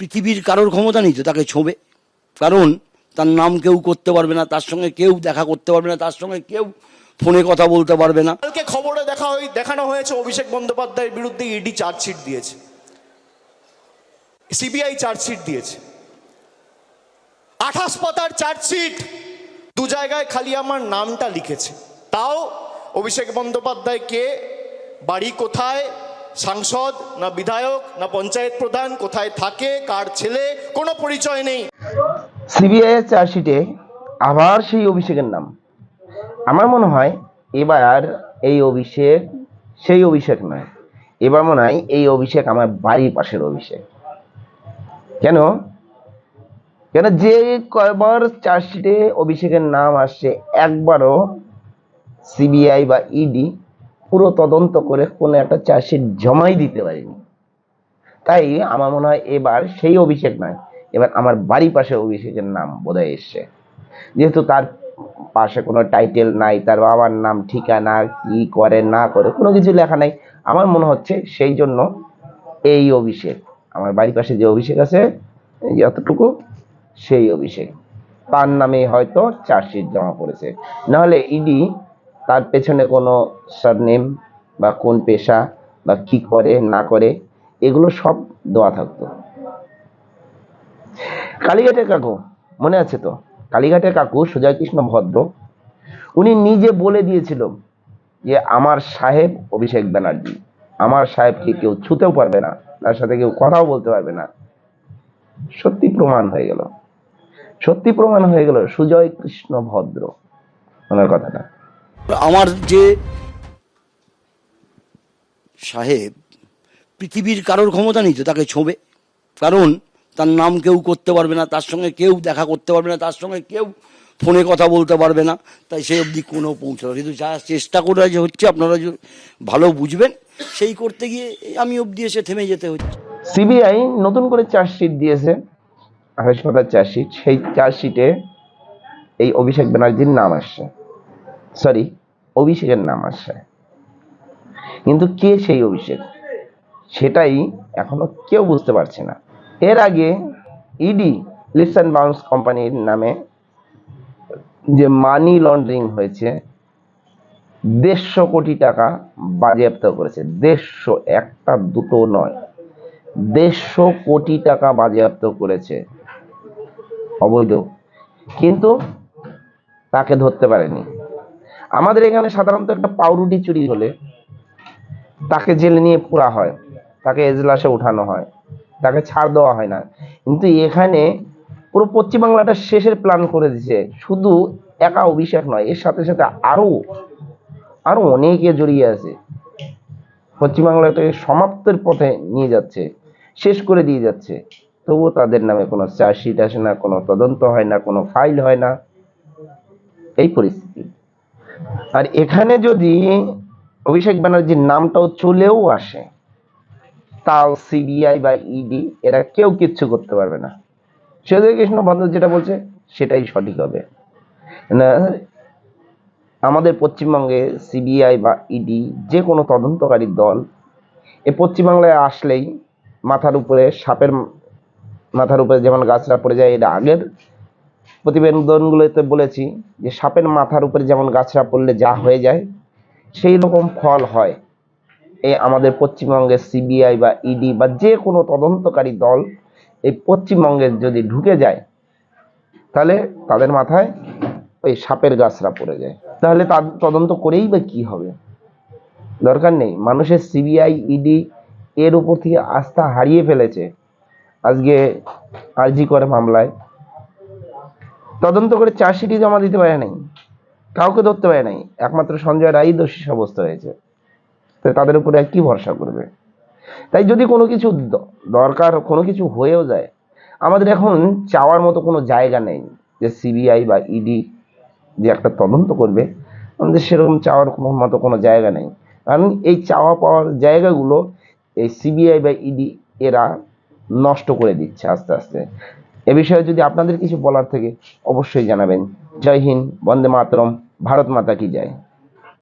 পৃথিবীর কারোর ক্ষমতা নেই তো তাকে ছোঁবে। কারণ তার নাম কেউ করতে পারবে না, তার সঙ্গে কেউ দেখা করতে পারবে না, তার সঙ্গে কেউ ফোনে কথা বলতে পারবে না। কালকে খবরে দেখা হই দেখানো হয়েছে, অভিষেক বন্দ্যোপাধ্যায়ের বিরুদ্ধে ইডি চার্জশিট দিয়েছে। সিবিআই চার্জশিট দিয়েছে। আঠাশ পাতার চার্জশিট! দু জায়গায় খালি আমার নামটা লিখেছে। তাও অভিষেক বন্দ্যোপাধ্যায় কে বাড়ি কোথায় সাংসদ, না বিধায়ক, না পঞ্চায়েত প্রধান, কোথায় থাকে, কার ছেলে, কোনো পরিচয় নেই। সিবিআই এর চার্জশিটে আবার সেই অভিষেকের নাম। আমার মনে হয় এবার এই অভিষেক, সেই অভিষেক নয়। এবার মনে হয় এই অভিষেক আমার বাড়ির পাশের অভিষেক। কেন? কেন যে কয়বার চার্জশিটে অভিষেকের নাম আসছে একবারও সিবিআই বা ইডি পুরো তদন্ত করে কোনো একটা চার্জশিট জমাই দিতে পারেনি। তাই আমার মনে হয় এবার সেই অভিষেক নয়, এবার আমার বাড়ি পাশে অভিষেকের নাম বোধহয় এসছে। যেহেতু তার পাশে কোনো টাইটেল নাই, তার বাবার নাম, ঠিকানা, কি করে, না করে, কোনো কিছু লেখা নাই। আমার মনে হচ্ছে সেই জন্য এই অভিষেক, আমার বাড়ির পাশে যে অভিষেক আছে, এই যে সেই অভিষেক। তার নামে হয়তো চার্জশিট জমা করেছে নাহলে ইডি তার পেছনে কোনো সারনেম বা কোন পেশা বা কি করে, না করে, এগুলো সব দেওয়া থাকতো। কালীঘাটের কাকু, মনে আছে তো? কালীঘাটের কাকু সুজয় কৃষ্ণ ভদ্র, উনি নিজে বলে দিয়েছিল যে আমার সাহেব অভিষেক ব্যানার্জি, আমার সাহেবকে কেউ ছুতেও পারবে না, তার সাথে কেউ কথাও বলতে পারবে না। সত্যি প্রমাণ হয়ে গেল। সত্যি প্রমাণ হয়ে গেল সুজয় কৃষ্ণ ভদ্র, ওনার কথাটা। আমার যে সাহেব পৃথিবীর কারোর ক্ষমতা নেই তো তাকে ছোঁবে। কারণ তার নাম কেউ করতে পারবে না, তার সঙ্গে কেউ দেখা করতে পারবে না, তার সঙ্গে কেউ ফোনে কথা বলতে পারবে না। তাই সেই অবধি কোনো পৌঁছানো কিন্তু যা চেষ্টা করে যে হচ্ছে, আপনারা যে ভালো বুঝবেন, সেই করতে গিয়ে আমি অবধি এসে থেমে যেতে হচ্ছে। সিবিআই নতুন করে চার্জশিট দিয়েছে পাতার চার্জশিট। সেই চার্জশিটে এই অভিষেক ব্যানার্জির নাম আসছে। সরি অভিষেকের নাম আসছে। কিন্তু কে সেই অভিষেক? সেটাই এখনও কেউ বুঝতে পারছে না। এর আগে ইডি লিপস অ্যান্ড বাউন্স কোম্পানির নামে যে মানি লন্ডারিং হয়েছে, দেড়শো কোটি টাকা বাজেয়াপ্ত করেছে। দেড়শো, একটা, দুটো নয়। দেড়শো কোটি টাকা বাজেয়াপ্ত করেছে। অবৈধ। কিন্তু তাকে ধরতে পারেনি। আমাদের এখানে সাধারণত একটা পাউরুটি চুরি হলে তাকে জেলে নিয়ে পোড়া হয়, তাকে এজলাসে উঠানো হয়, তাকে ছাড় দেওয়া হয় না। কিন্তু এখানে পুরো পশ্চিমবাংলাটা শেষের প্ল্যান করে দিছে শুধু একা অভিষেক নয়, এর সাথে সাথে আরও আরও অনেকে জড়িয়ে আছে। পশ্চিমবাংলাটাকে সমাপ্তের পথে নিয়ে যাচ্ছে, শেষ করে দিয়ে যাচ্ছে। তবুও তাদের নামে কোনো চার্জশিট আসে না, কোনো তদন্ত হয় না, কোনো ফাইল হয় না। এই পরিস্থিতি। আর এখানে যদি অভিষেক ব্যানার্জির নামটাও চলেও আসে তাও সিবিআই বা ইডি এরা কেউ কিচ্ছু করতে পারবে না। সুজয় কৃষ্ণ ভদ্র যেটা বলছে, সেটাই সঠিক হবে। আমাদের পশ্চিমবঙ্গে সিবিআই বা ইডি যে কোনো তদন্তকারী দল, এ পশ্চিমবাংলায় আসলেই মাথার উপরে সাপের মাথার উপরে যেমন গাছরা পড়ে যায় এটা আগের প্রতিবেদনগুলোতে বলেছি যে সাপের মাথার উপরে যেমন গাছরা পড়লে যা হয়ে যায়, সেই রকম ফল হয়। এই আমাদের পশ্চিমবঙ্গের সিবিআই বা ইডি বা যে কোনো তদন্তকারী দল এই পশ্চিমবঙ্গে যদি ঢুকে যায়, তাহলে তাদের মাথায় ওই সাপের গাছরা পড়ে যায়। তাহলে তদন্ত করেই বা কী হবে? দরকার নেই। মানুষের সিবিআই ইডি এর উপর থেকে আস্থা হারিয়ে ফেলেছে। আজকে আরজি করে মামলায় তদন্ত করে চার্জশিটই জমা দিতে পারে নাই। কাউকে ধরতে পারে নাই। একমাত্র সঞ্জয় রায় দোষী সাব্যস্ত হয়েছে। তো তাদের উপরে আর কি ভরসা করবে? তাই যদি কোনো কিছু দরকার, কোনো কিছু হয়েও যায়, আমাদের এখন চাওয়ার মতো কোনো জায়গা নেই যে সিবিআই বা ইডি যে একটা তদন্ত করবে। আমাদের সেরকম চাওয়ার মতো কোনো জায়গা নেই। কারণ এই চাওয়া পাওয়ার জায়গাগুলো এই সিবিআই বা ইডি এরা নষ্ট করে দিচ্ছে আস্তে আস্তে। এ বিষয়ে যদি আপনাদের কিছু বলার থাকে, অবশ্যই জানাবেন। জয় হিন্দ, বন্দে মাতরম, ভারত মাতা কি জয়।